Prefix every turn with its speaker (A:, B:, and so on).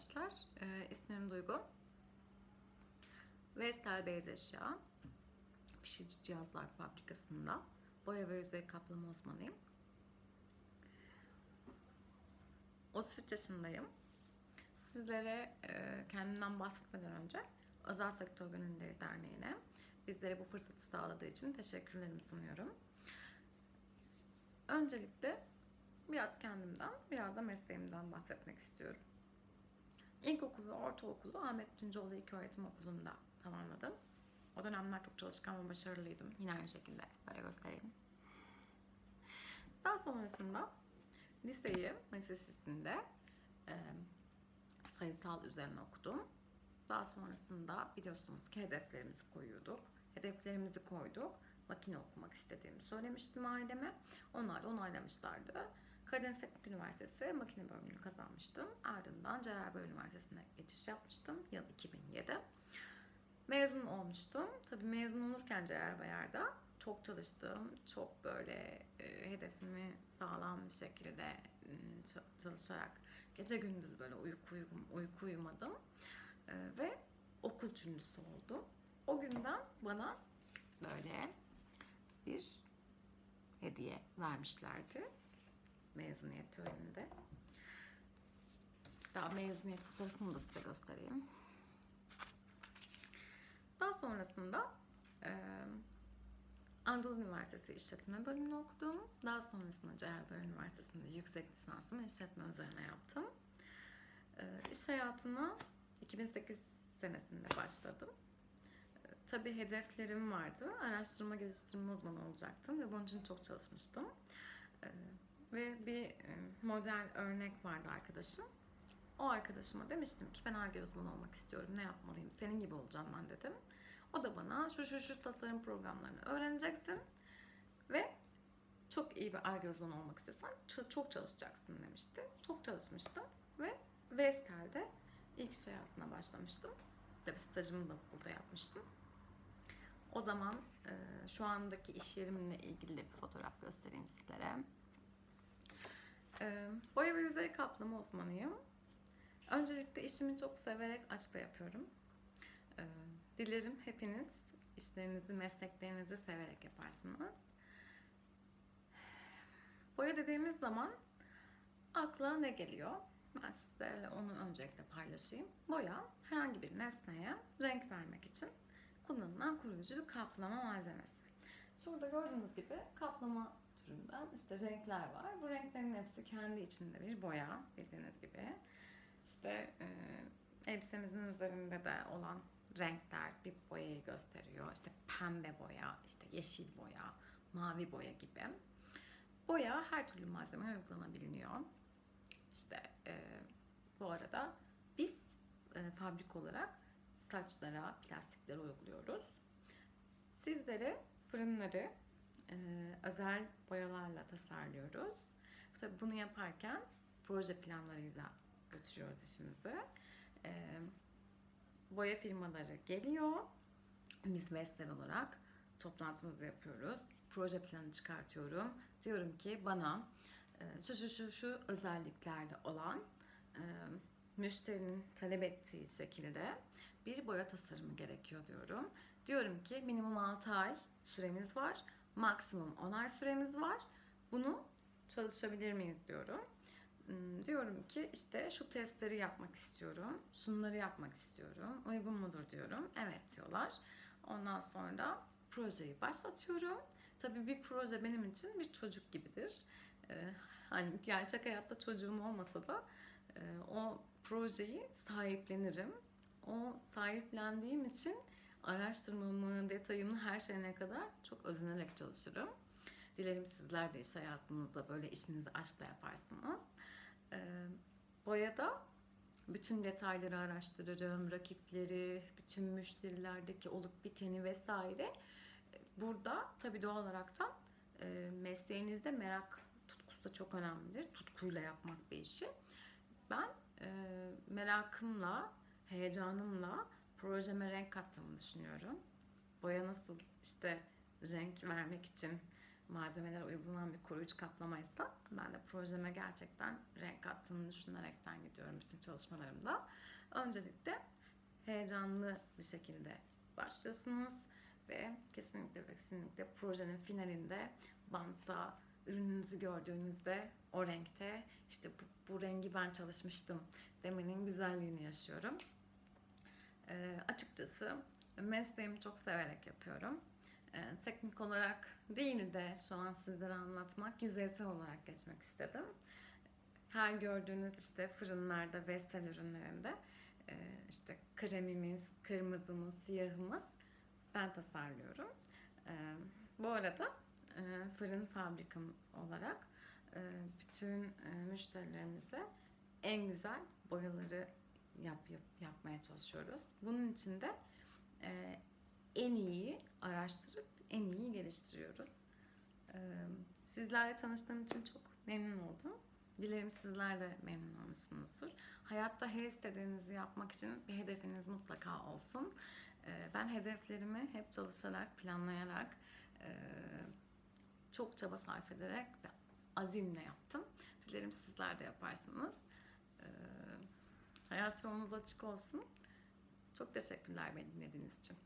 A: arkadaşlar. Ee, ismim Duygu. Vestel Beyaz Eşya. Pişirici Cihazlar Fabrikası'nda boya ve yüzey kaplama uzmanıyım. 33 yaşındayım. Sizlere e, kendimden bahsetmeden önce Özel Sektör Gönüllüleri Derneği'ne bizlere bu fırsatı sağladığı için teşekkürlerimi sunuyorum. Öncelikle biraz kendimden, biraz da mesleğimden bahsetmek istiyorum. İlkokulu ve ortaokulu Ahmet Tuncoğlu İlköğretim Okulu'nda tamamladım. O dönemler çok çalışkan ve başarılıydım. Yine aynı şekilde böyle göstereyim. Daha sonrasında liseyi Manisa Lisesi'nde e, sayısal üzerine okudum. Daha sonrasında biliyorsunuz ki hedeflerimizi koyuyorduk. Hedeflerimizi koyduk. Makine okumak istediğimi söylemiştim aileme. Onlar da onaylamışlardı. Karadeniz Teknik Üniversitesi makine bölümünü kazanmıştım. Ardından Cerrahpaşa Üniversitesi'ne geçiş yapmıştım. Yıl 2007. Mezun olmuştum. Tabii mezun olurken Cerrahpaşa'da çok çalıştım. Çok böyle e, hedefimi sağlam bir şekilde çalışarak gece gündüz böyle uyku, uyku uyumadım. E, ve okul üçüncüsü oldum. O günden bana böyle bir hediye vermişlerdi mezuniyet töreninde. Daha mezuniyet fotoğrafını da size göstereyim. Daha sonrasında e, Anadolu Üniversitesi İşletme Bölümünü okudum. Daha sonrasında Cerrahpaşa Üniversitesi'nde yüksek lisansımı işletme üzerine yaptım. E, iş hayatına 2008 senesinde başladım. E, tabii hedeflerim vardı. Araştırma geliştirme uzmanı olacaktım ve bunun için çok çalışmıştım. E, ve bir e, model örnek vardı arkadaşım. O arkadaşıma demiştim ki ben Ar-Ge uzmanı olmak istiyorum. Ne yapmalıyım? Senin gibi olacağım ben dedim. O da bana şu şu şu tasarım programlarını öğreneceksin ve çok iyi bir Ar-Ge uzmanı olmak istiyorsan çok çalışacaksın demişti. Çok çalışmıştım ve Vestel'de ilk iş hayatına başlamıştım. Tabii stajımı da burada yapmıştım. O zaman e, şu andaki iş yerimle ilgili bir fotoğraf göstereyim sizlere. E, boya ve yüzey kaplama uzmanıyım. Öncelikle işimi çok severek, aşkla yapıyorum. Ee, dilerim hepiniz işlerinizi, mesleklerinizi severek yaparsınız. Boya dediğimiz zaman akla ne geliyor? Ben sizlerle onu öncelikle paylaşayım. Boya herhangi bir nesneye renk vermek için kullanılan koruyucu bir kaplama malzemesi. Şurada gördüğünüz gibi kaplama türünden işte renkler var. Bu renklerin hepsi kendi içinde bir boya bildiğiniz gibi. İşte e, elbisemizin üzerinde de olan renkler bir boyayı gösteriyor. İşte pembe boya, işte yeşil boya, mavi boya gibi. Boya her türlü malzemeye uygulanabiliyor. İşte e, bu arada biz e, fabrik olarak saçlara, plastiklere uyguluyoruz. Sizlere fırınları e, özel boyalarla tasarlıyoruz. Tabii bunu yaparken proje planlarıyla götürüyoruz işimizi. E, boya firmaları geliyor. Biz Vestel olarak toplantımızı yapıyoruz. Proje planı çıkartıyorum. Diyorum ki bana e, şu şu şu şu özelliklerde olan müşterinin talep ettiği şekilde bir boya tasarımı gerekiyor diyorum. Diyorum ki minimum 6 ay süremiz var. Maksimum 10 ay süremiz var. Bunu çalışabilir miyiz diyorum. Hmm, Diyorum ki işte şu testleri yapmak istiyorum. Şunları yapmak istiyorum. Uygun mudur diyorum. Evet diyorlar. Ondan sonra projeyi başlatıyorum. Tabii bir proje benim için bir çocuk gibidir. Ee, hani gerçek hayatta çocuğum olmasa da e, o projeyi sahiplenirim. O sahiplendiğim için araştırmamı, detayımı her şeyine kadar çok özenerek çalışırım. Dilerim sizler de iş hayatınızda böyle işinizi aşkla yaparsınız. Ee, boyada bütün detayları araştırırım, rakipleri, bütün müşterilerdeki olup biteni vesaire. Burada tabii doğal olaraktan e, mesleğinizde merak tutkusu da çok önemlidir. Tutkuyla yapmak bir işi. Ben e, merakımla, heyecanımla projeme renk kattığımı düşünüyorum. Boya nasıl işte renk vermek için malzemelere uygulanan bir koruyucu kaplamaysa ben de projeme gerçekten renk kattığını düşünerekten gidiyorum bütün çalışmalarımda. Öncelikle heyecanlı bir şekilde başlıyorsunuz ve kesinlikle ve kesinlikle projenin finalinde bantta ürününüzü gördüğünüzde o renkte işte bu, bu rengi ben çalışmıştım demenin güzelliğini yaşıyorum. Ee, açıkçası mesleğimi çok severek yapıyorum. Ee, teknik olarak değil de şu an sizlere anlatmak, yüzeysel olarak geçmek istedim. Her gördüğünüz işte fırınlarda, vestel ürünlerinde e, işte kremimiz, kırmızımız, siyahımız ben tasarlıyorum. Ee, bu arada e, fırın fabrikam olarak e, bütün e, müşterilerimize en güzel boyaları yap, yap yapmaya çalışıyoruz. Bunun için de e, en iyi araştırıp en iyi geliştiriyoruz. E, sizlerle tanıştığım için çok memnun oldum. Dilerim sizler de memnun olmuşsunuzdur. Hayatta her istediğinizi yapmak için bir hedefiniz mutlaka olsun. E, ben hedeflerimi hep çalışarak, planlayarak, e, çok çaba sarf ederek ve azimle yaptım. Dilerim sizler de yaparsınız. Hayat yolunuz açık olsun. Çok teşekkürler beni dinlediğiniz için.